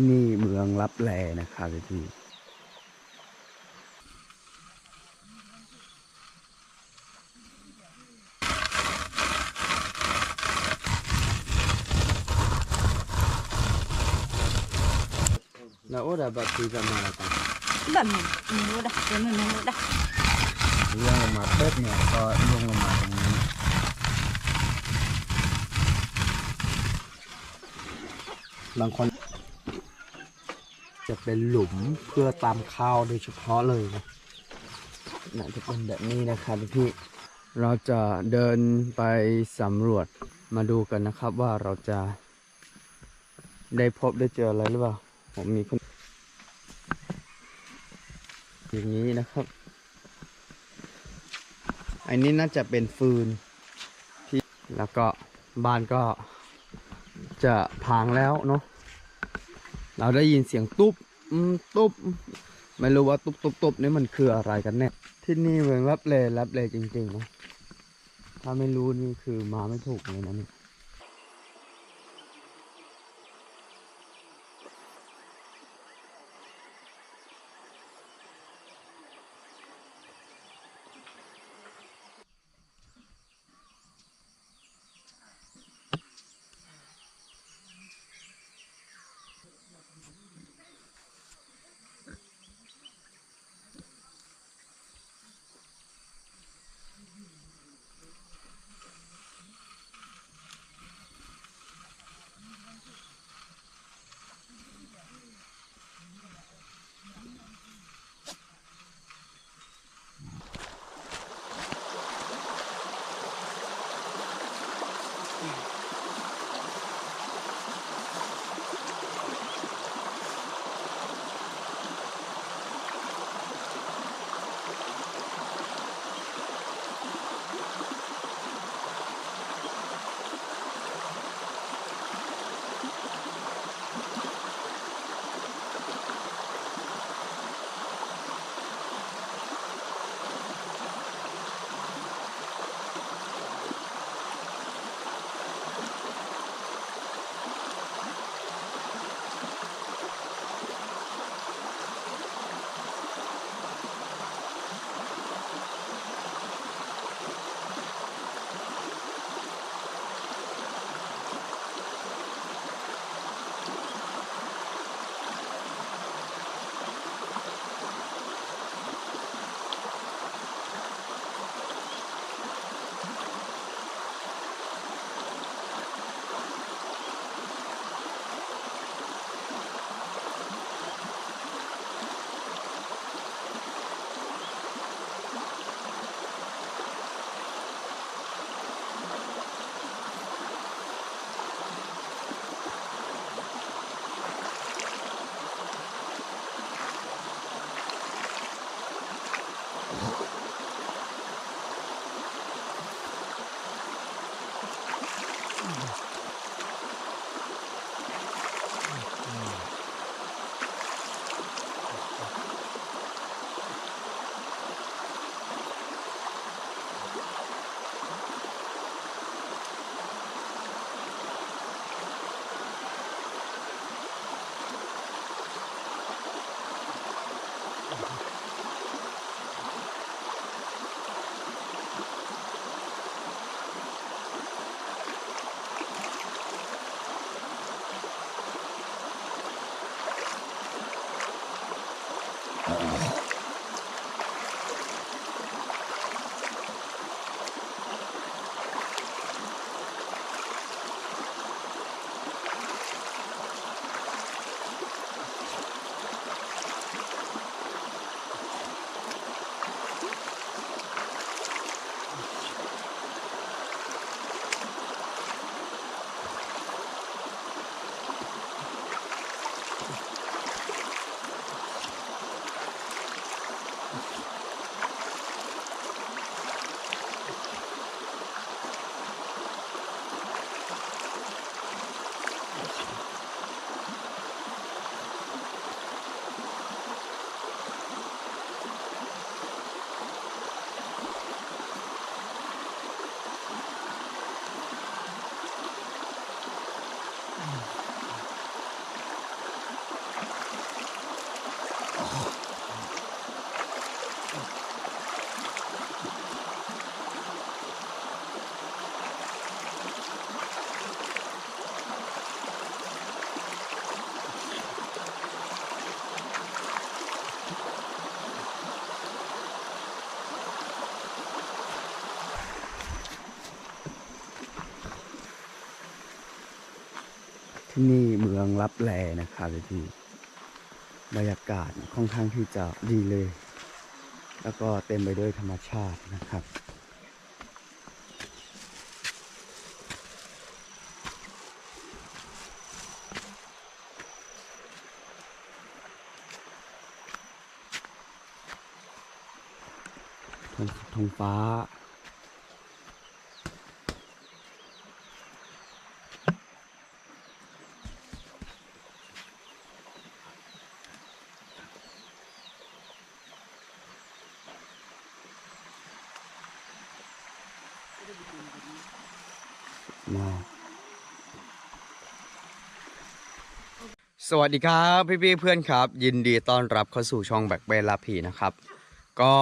ที่นี่เมืองรับแลนะครับพี่แล้วโอ้ดาบัตรีจะมาแล้วกัน Đần Mua đây, cái này mua đây เรื่องลงมาเป๊บเนี่ยก็ลงลงมาตรงนี้บางคน จะเป็นหลุมเพื่อตามข้าวโดยเฉพาะเลยนะน่าจะเป็นแบบนี้นะครับพี่ เราจะเดินไปสำรวจมาดูกันนะครับว่าเราจะได้พบได้เจออะไรหรือเปล่า ผมมีคนอย่างนี้นะครับ อันนี้น่าจะเป็นฟืนที่แล้วก็บ้านก็จะพังแล้วเนาะ เราได้ยินเสียงตุ๊บตุ๊บไม่รู้ว่าตุ๊บตุ๊บตุ๊บนี่มันคืออะไรกันแน่ที่นี่เหมือนรับเลรับเลจริงๆนะถ้าไม่รู้นี่คือมาไม่ถูกเลยนะเนี่ย ที่นี่เมืองรับแลนะครับพี่บรรยากาศค่อนข้างที่จะดีเลย แล้วก็เต็มไปด้วยธรรมชาตินะครับท้องฟ้า มาสวัสดีครับพี่พี่เพื่อนครับ ยินดีต้อนรับเข้าสู่ช่องแบกเบลาพีนะครับ ก็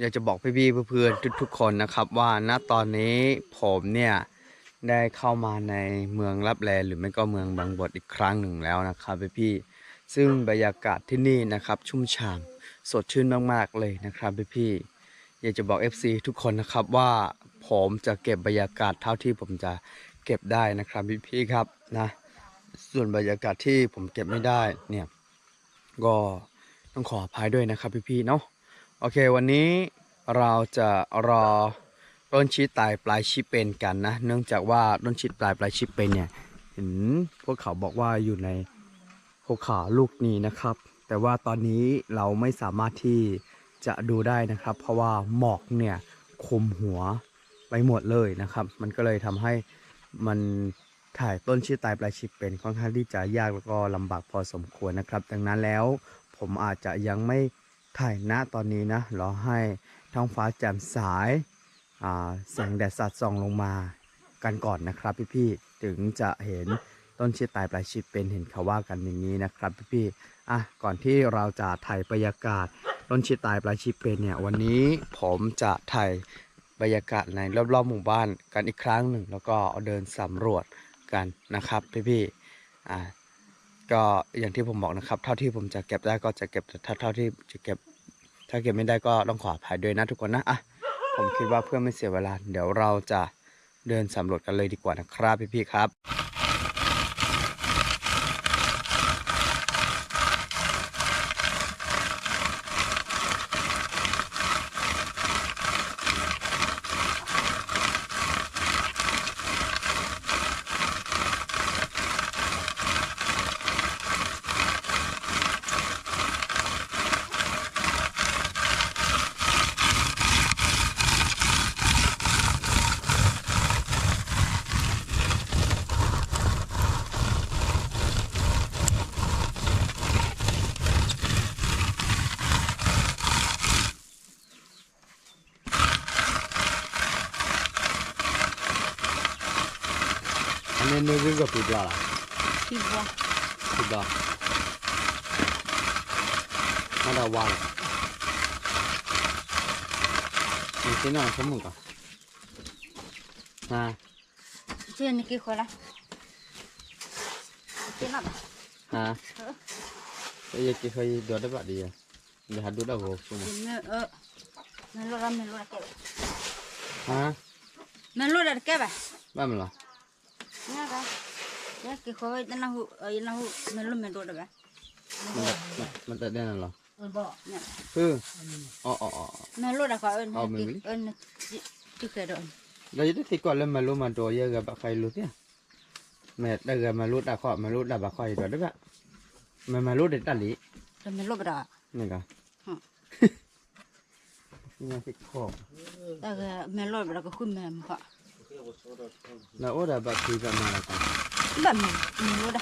อยากจะบอกพี่พี่เพื่อนๆทุก ๆ คนนะครับว่าณตอนนี้ผมเนี่ยได้เข้ามาในเมืองรับแลหรือไม่ก็เมืองบางบดอีกครั้งหนึ่งแล้วนะครับพี่พี่ซึ่งบรรยากาศที่นี่นะครับชุ่มฉ่ำสดชื่นมากๆเลยนะครับพี่พี่อยากจะบอก FC ทุกคนนะครับว่า ผมจะเก็บบรรยากาศเท่าที่ผมจะเก็บได้นะครับพี่พี่ๆครับนะส่วนบรรยากาศที่ผมเก็บไม่ได้เนี่ยก็ต้องขออภัยด้วยนะครับพี่พี่ๆเนาะโอเควันนี้เราจะรอต้นชีตายปลายชีเป็นกันนะ เนื่องจากว่าต้นชีปลายปลายชีเป็นเนี่ยเห็นพวกเขาบอกว่าอยู่ในภูเขาลูกนี้นะครับ แต่ว่าตอนนี้เราไม่สามารถที่จะดูได้นะครับ เพราะว่าหมอกเนี่ยคุมหัว ไปหมดเลยนะครับ มันก็เลยทำให้มันถ่ายต้นชีตายปลายชีเป็นค่อนข้างที่จะยากแล้วก็ลำบากพอสมควรนะครับ ดังนั้นแล้วผมอาจจะยังไม่ถ่ายณตอนนี้นะรอให้ท้องฟ้าแจ่มใสายาแสงแดดสัดส่องลงมากันก่อนนะครับ พี่ๆถึงจะเห็นต้นชิดตายปลายชิดเป็นเห็นเขาว่ากันอย่างนี้นะครับ พี่ๆอะก่อนที่เราจะถ่ายบรรยากาศต้นชิดตายปลายชิดเป็นเนี่ยวันนี้ผมจะถ่าย บรรยากาศในรอบๆหมู่บ้านกันอีกครั้งหนึ่ง แล้วก็เดินสำรวจกันนะครับพี่ๆอ่าก็อย่างที่ผมบอกนะครับ เท่าที่ผมจะเก็บได้ก็จะเก็บแต่ถ้าเท่าที่จะเก็บ ถ้าเก็บไม่ได้ก็ต้องขออภัยด้วยนะทุกคนนะอะผมคิดว่าเพื่อไม่เสียเวลา เดี๋ยวเราจะเดินสำรวจกันเลยดีกว่านะครับพี่ๆครับ อั นนี้นึกกับปีบลาที่บัวปีบลามาดาวันนี่ที่นอนสมุกอะนะเชื่อนี่กี่คนละที่นั่นฮะไอ้ยี่เคยดูได้ปะดีอะเดี๋ยวหาดูได้บ่สมุกที่เมื่อเออเมื่อรู้ละเมื่อรู้ละแกฮะเมื่อรู้ละแกไปบ้านมันเหรอเนี่ยกันเนี่ยกี่คนไอ้นั่นหูไอ้นั่นหูเมื่อรู้เมื่อรู้ละไปมันมันมันตัดได้นั่นเหรอเนี่ยคืออ๋ออ๋ออ๋อเมื่อรู้ละก็เอิญเอาไม่รู้เอิญที่เคยโดนเราจะได้ติดก่อนแล้วมารู้มาตัวเยอะกับบักไฟรู้เนี่ยแม่ได้เกิดมารู้ดาข้อมารู้ดาบักไฟตัวได้ปะมันมารู้เด็ดตันลีแล้วเมื่อรู้ไปได้นี่ก็อืมนี่ยังติดข้อแต่ก็เมื่อรู้ไป แล้วก็ขึ้นแม่มันก็แล้วโอ้ดาบักทีแบบมาแล้วกันแบบเมื่อรู้ได้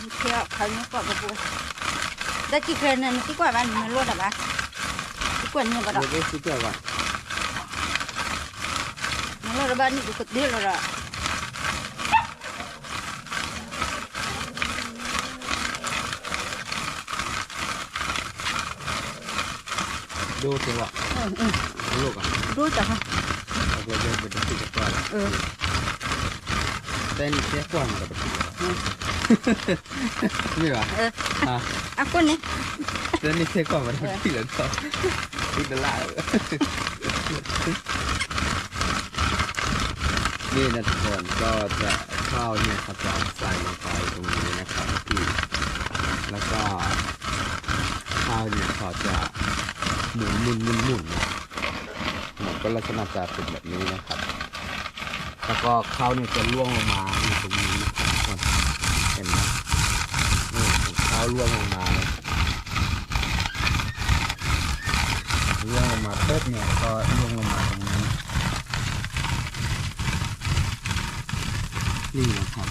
เดี๋ยวเมื่อรู้ได้นี่ก็ใบอย่างนี้มันรู้ละแค่ไหนมีขี้ละแต่ก็เมื่อรู้ก็ได้เมื่อเมื่อละดากี่เผ็ดครับไม่นี่ล่ะเที่ยวเขาเนี่ยกว่ากับบัวแต่กี่เคยนั่นกี่กว่าบ้านเมื่อรู้ได้ปะกี่กว่าเนี่ยก็ได้เดี๋ยวไปซื้อเกี่ยวก่อน Nó là bạn đi cột đi rồi. ดูสิวะเออเออลูกอะรู้จักค่ะเอาไปเดินไปดูสิก่อนเออเต้นเสียก่อนกับไปกิ นนี่วะเอออะอะคนนี้เต้นนี่เสียก่อนมาที่เหลือต่อที่ตลาดนี่นะทุกคนก็จะข้าวเนี่ยเขาจะใส่ลงไปตรงนี้นะครับพี่แล้วก็ข้าวเนี่ยเขาจะหมุนหมุนหมุนหมุนนะหมุนก็ลักษณะจะเป็นแบบนี้นะครับ แล้วก็ข้าวเนี่ยจะล่วงลงมาอยู่ตรงนี้นะครับทุกคนเห็นไหมนี่ข้าวล่วงลงมาเลยล่วงลงมาเป๊บเนี่ยก็ล่วงลงมาตรงนี้นี่นะครับ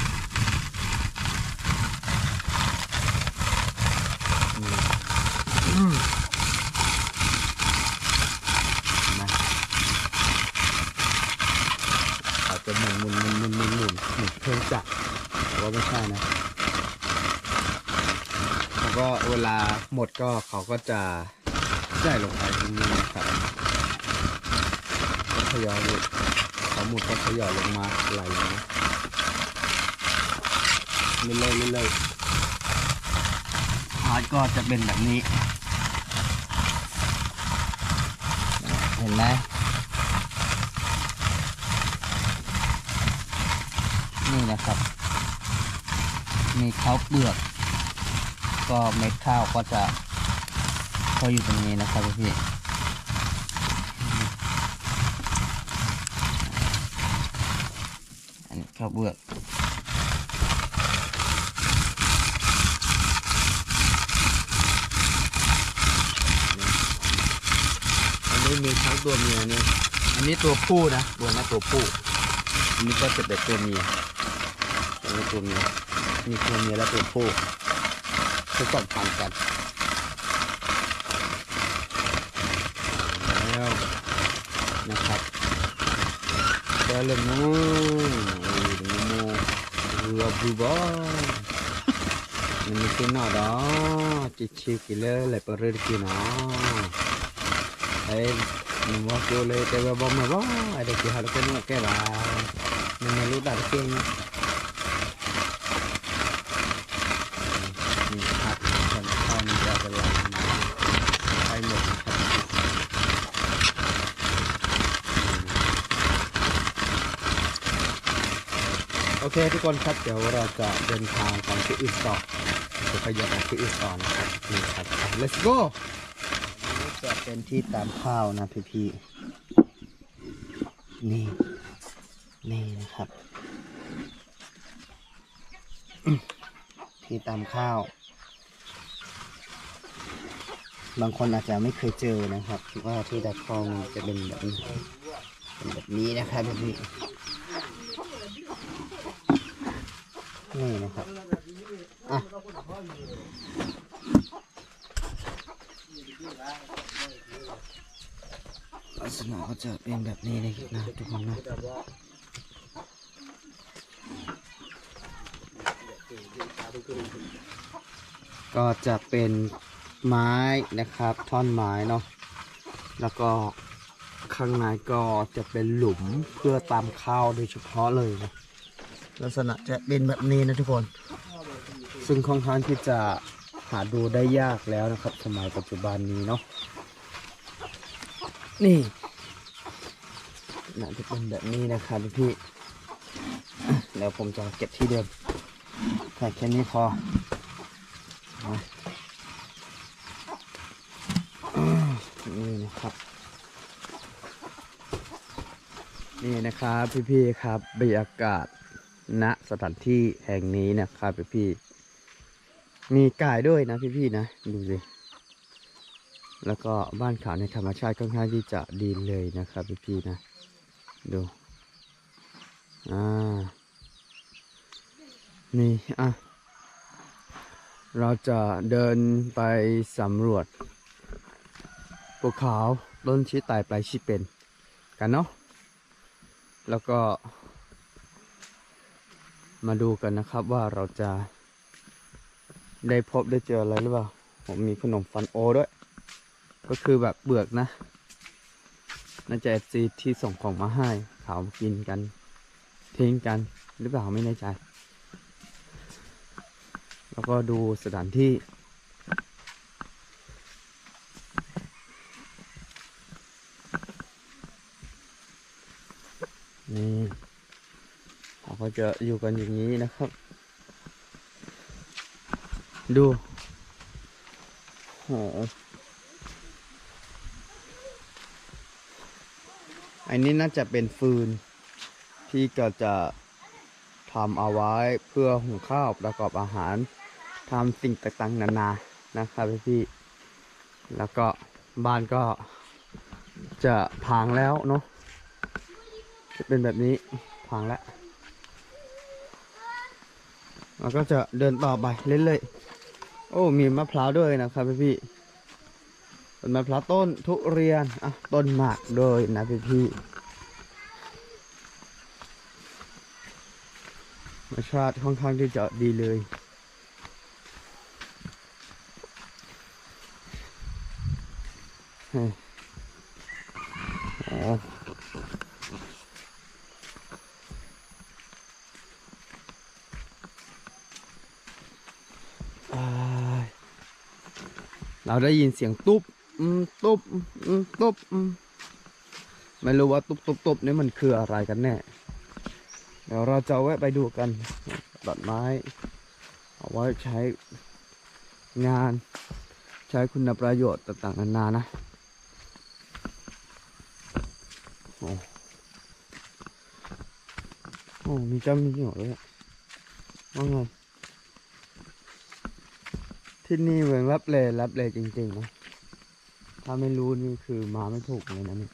จะหมุนหมุนหมุนหมุนหมุนหมุนเครื่องจักรว่าไม่ใช่นะ ก็เวลาหมดก็เขาก็จะใส่ลงไปตรงนี้นะครับก็ทยอยเขาหมดก็ทยอยลงมาไหลลงมาเรื่อยๆเรื่อยๆฮาร์ดก็จะเป็นแบบนี้ เห็นไหมนี่นะครับ มีเขาเปลือก ก็เม็ดข้าวก็จะก็อยู่ตรงนี้นะครับพี่อันนี้ข้าวเปลือกอันนี้มีทั้งตัวเมียเนี่ยอันนี้ตัวผู้นะตัวนั้นตัวผู้อันนี้ก็จะเป็นตัวเมียอันนี้ตัวเมียมีตัวเมียและตัวผู้ ทดสอบควากันแล้วนะครับเตลโมอุลโมรืบูบอมันมีกินหน่าดอจิชิกิเล่เลยเปิดเรือกินหน่อไอ้หนูวกี่เลยแต่ว่าบอมมาบ่ไอเด็กที่หาลูกนนู้แก่ละมันไม่รู้ดัดเก่ง เคทุกคนครับเดี๋ยวเราจะเดินทางไปที่อื่นต่อจะขยับไปที่อื่นต่อนะครับนี่ครับ let's go นนี้จะเป็นที่ตามข้าวนะพี่พี่ๆนี่ นี่นะครับ ที่ตามข้าว บางคนอาจจะไม่เคยเจอนะครับว่าที่ดักข้าวมันจะเป็นแบบนี้เป็นแบบนี้นะครับพี่พี่ๆ นี่นะครับอะลักษณะก็จะเป็นแบบนี้เลยนะทุกคนนะก็จะเป็นไม้นะครับ ท่อนไม้เนาะแล้วก็ข้างในก็จะเป็นหลุมเพื่อตำข้าวโดยเฉพาะเลยนะ ลักษณะจะเป็นแบบนี้นะทุกคน ซึ่งค่อนข้างที่จะหาดูได้ยากแล้วนะครับ สมัยปัจจุบันนี้เนาะนี่น่าจะเป็นแบบนี้นะครับพี่เดี๋ยวผมจะเก็บที่เดิมแค่แค่นี้พอนี่นะครับ นี่นะครับพี่ๆครับบรรยากาศ ณสถานที่แห่งนี้นะครับพี่พี่ๆมีกายด้วยนะพี่พี่ๆนะดูสิแล้วก็บ้านเขาในธรรมชาติค่อนข้างที่จะดีเลยนะครับพี่พี่ๆนะดูอ่านี่อะเราจะเดินไปสำรวจภูเขาต้นชี้ตายปลายชี้เป็นกันเนาะแล้วก็ มาดูกันนะครับว่าเราจะได้พบได้เจออะไรหรือเปล่า ผมมีขนมฟันโอด้วย ก็คือแบบเบือกนะ น่าจะเอฟซีที่ส่งของมาให้เขากินกันทิ้งกันหรือเปล่าไม่แน่ใจ แล้วก็ดูสถานที่ นี่เราก็ จะอยู่กันอย่างนี้นะครับ ดูอันนี้น่าจะเป็นฟืน ที่ก็จะทำเอาไว้เพื่อหุงข้าวประกอบอาหารทำสิ่งต่างๆนานานะครับพี่แล้วก็บ้านก็จะพังแล้วเนาะจะเป็นแบบนี้พังแล้ว แล้วก็จะเดินต่อไปเรื่อยๆ โอ้ มีมะพร้าวด้วยนะครับพี่ๆเป็นมะพร้าวต้นทุเรียน อะ ต้นหมากด้วยนะพี่ๆรสชาติค่อนข้างที่จะดีเลยเฮ้ยอ๋อ เราได้ยินเสียงตุ๊บตุ๊บตุ๊บไม่รู้ว่าตุ๊บตุ๊บตุ๊บนี่มันคืออะไรกันแน่ เดี๋ยวเราจะแวะไปดูกันตัดไม้ เอาไว้ใช้งาน ใช้คุณประโยชน์ต่างๆนานานะโอ้โอ้มีเจ้ามีเหยวด้วยอะว่าไง ที่นี่เมืองรับเลยรับเลยจริงๆนะ ถ้าไม่รู้นี่คือมาไม่ถูกเลยนะเนี่ย